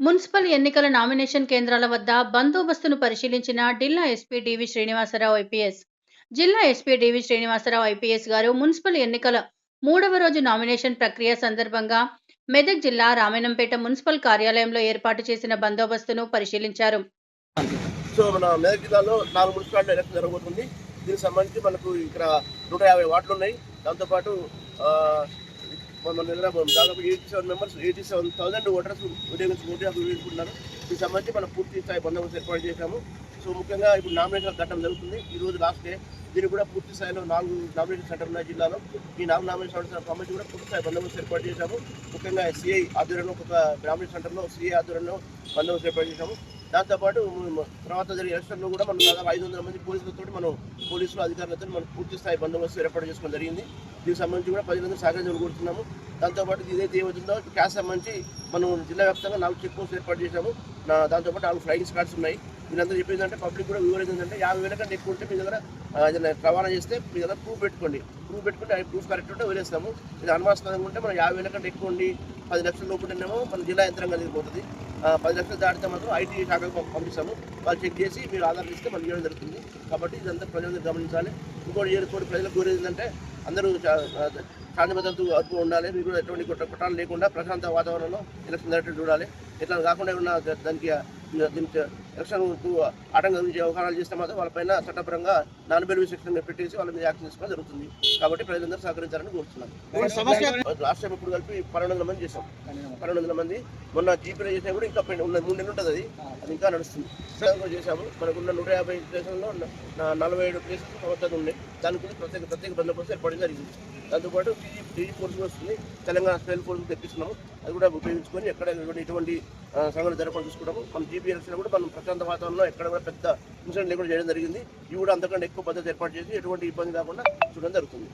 Municipal ఎన్నికల nomination కేంద్రాల వద్ద బందోబస్తును పరిశీలించిన జిల్లా ఎస్పీ డివి శ్రీనివాసరావు ఐపీఎస్ జిల్లా ఎస్పీ డివి శ్రీనివాసరావు ఐపీఎస్ గారు మున్సిపల్ ఎన్నికల మూడవ రోజు నామినేషన్ ప్రక్రియ సందర్భంగా మెదక్ జిల్లా రామేనంపేట మున్సిపల్ కార్యాలయంలో ఏర్పాటు చేసిన బందోబస్తును పరిశీలించారు. సో మన మెదక్ జిల్లాలో నాలుగు మున్సిపాలిటీ ఎలక్షన్ జరగబోతుంది. దీనికి సంబంధించి మనకు ఇక్కడ నూట యాభై వార్డులు ఉన్నాయి. దాంతోపాటు ఆ, నిన్న దాదాపు eighty seven members eighty seven thousand voters ఉద్యోగించి vote హక్కు వేసుకుంటున్నారు. దీనికి సంబంధించి మనం పూర్తి స్థాయి బందోబస్తు ఏర్పాటు చేశాము. సో ముఖ్యంగా ఇప్పుడు నామినేషన్ ఘట్టం జరుగుతుంది. ఈ రోజు లాస్ట్ డే దీనికి కూడా పూర్తి స్థాయిలో నాలుగు నామినేషన్ సెంటర్ ఉన్నాయి జిల్లాలో. ఈ నాలుగు నామినేషన్ సెంటర్ సంబంధించి కూడా పూర్తి స్థాయి బందోబస్తు ఏర్పాటు చేశాము. ముఖ్యంగా సిఐ ఆధ్వర్యంలో ఒక నామినేషన్ సెంటర్లో సిఐ ఆధ్వర్యంలో బందోబస్తు ఏర్పాటు చేశాము. దాంతోపాటు తర్వాత జరిగే ఎలక్షన్లో కూడా మనం దాదాపు ఐదు వందల మంది పోలీసులతో మనం పోలీసులు అధికారులతో మనం పూర్తి స్థాయి బందోబస్తు ఏర్పాటు చేసుకోవడం జరిగింది. దీనికి సంబంధించి కూడా ప్రజలందరూ సహకరించడం కోరుతున్నాము దాంతోపాటు ఏదైతే ఏమవుతుందో క్యాష్ సంబంధించి మనం జిల్లా వ్యాప్తంగా నాలుగు చెక్ పోస్ట్ ఏర్పాటు చేశాము. నా దాంతోపాటు నాలుగు ఫ్లైయింగ్ స్కాడ్స్ ఉన్నాయి. వీళ్ళందరూ చెప్పేది అంటే పబ్లిక్ కూడా వివరం ఏంటంటే యాభై వేల కంటే ఎక్కువ ఉంటే మీ దగ్గర ఏదైనా రవాణా చేస్తే మీ దగ్గర ప్రూఫ్ పెట్టుకోండి. ప్రూఫ్ పెట్టుకుంటే ప్రూఫ్ కరెక్ట్ ఉంటే వదిలేస్తాము. ఇది అనుమానాస్పదంగా ఉంటే మనం యాభై వేల కంటే ఎక్కువ ఉండి పది లక్షల లోపు మన జిల్లా యంత్రాంగం దిగిపోతుంది పది లక్షలు దాటితే మాత్రం ఐటీ శాఖకు పంపిస్తాము. వాళ్ళు చెక్ చేసి మీరు ఆధార్ ఇస్తే మనం చేయడం జరుగుతుంది. కాబట్టి ఇదంతా ప్రజలందరూ గమనించాలి. ఇంకోటి ఇంకోటి ప్రజలకు కోరేది ఏంటంటే అందరూ చా- ఆ, శాంతి భద్రతలు అదుపు ఉండాలి. మీరు కూడా ఎటువంటి కుట్ర కుట్రాలు లేకుండా ప్రశాంత వాతావరణంలో ఎలక్షన్ జరిగేటట్టు చూడాలి. ఇట్లా కాకుండా ద- దానికి ఎలక్షన్ ఆటంకం కలిగించే వ్యవహారాలు చేస్తే మాత్రం వాళ్ళపైన చట్టపరంగా నాన్ బెనిఫి సెక్షన్ పెట్టేసి వాళ్ళ మీద యాక్షన్ తీసుకోవడం జరుగుతుంది. కాబట్టి ప్రజలందరూ సహకరించాలని కోరుతున్నాను. లాస్ట్ టైం ఇప్పుడు కలిపి పన్నెండు వందల మంది చేసాం పన్నెండు వందల మంది. మొన్న జీపీలో చేసినా కూడా ఇంకా ఉన్న మూడు నెలలు ఉంటుంది అది. అది ఇంకా నడుస్తుంది. చేశాము. మనకున్న నూట యాభై స్టేషన్లో నలభై ఏడు ప్లేసెస్ సమర్థత ఉన్నాయి దాని గురించి ప్రత్యేక ప్రత్యేక బందోబస్తు జరిగింది. దాంతోపాటు టీజీ టీజీ ఫోర్స్ వస్తుంది. తెలంగాణ స్పెషల్ ఫోర్స్ తెప్పిస్తున్నాము. అది కూడా ఉపయోగించుకొని ఎక్కడ ఎటువంటి సంఘటన జరగకుండా చూసుకుంటాము. మన జీపీ కూడా మనం ప్రశాంత వాతావరణంలో ఎక్కడ కూడా పెద్ద ఇన్సిడెంట్ లేకుండా చేయడం జరిగింది. ఇవి కూడా అంతకంటే ఎక్కువ పద్ధతి ఏర్పాటు చేసి ఎటువంటి ఇబ్బంది కాకుండా చూడడం జరుగుతుంది.